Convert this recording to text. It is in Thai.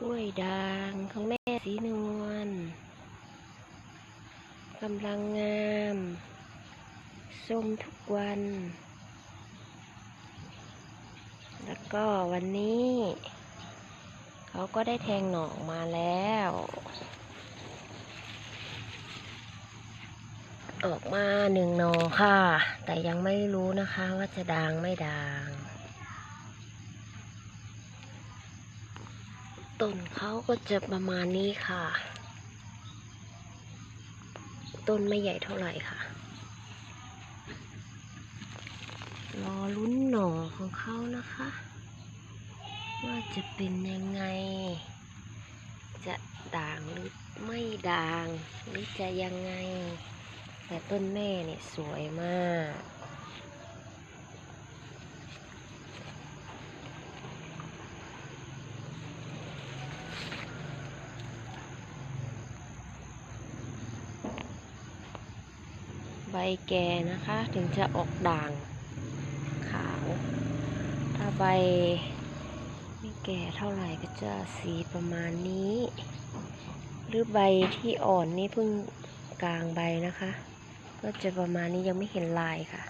กล้วยด่างของแม่สีนวลกำลังงามส้มทุกวัน แล้วก็วันนี้ เขาก็ได้แทงหน่อออกมาแล้ว ออกมาหนึ่งหนอค่ะ แต่ยังไม่รู้นะคะว่าจะด่างไม่ด่าง ต้นเขาก็จะประมาณนี้ค่ะ ต้นไม่ใหญ่เท่าไหร่ค่ะรอลุ้นหน่อของเขานะคะ ว่าจะเป็นยังไง จะด่างหรือไม่ด่าง หรือจะยังไง แต่ต้นแม่เนี่ยสวยมาก ใบแก่นะคะ ถึงจะออกด่างขาว ถ้าใบไม่แก่เท่าไหร่ก็จะสีประมาณนี้ หรือใบที่อ่อนนี่เพิ่งกลางใบนะคะ ก็จะประมาณนี้ยังไม่เห็นลายค่ะ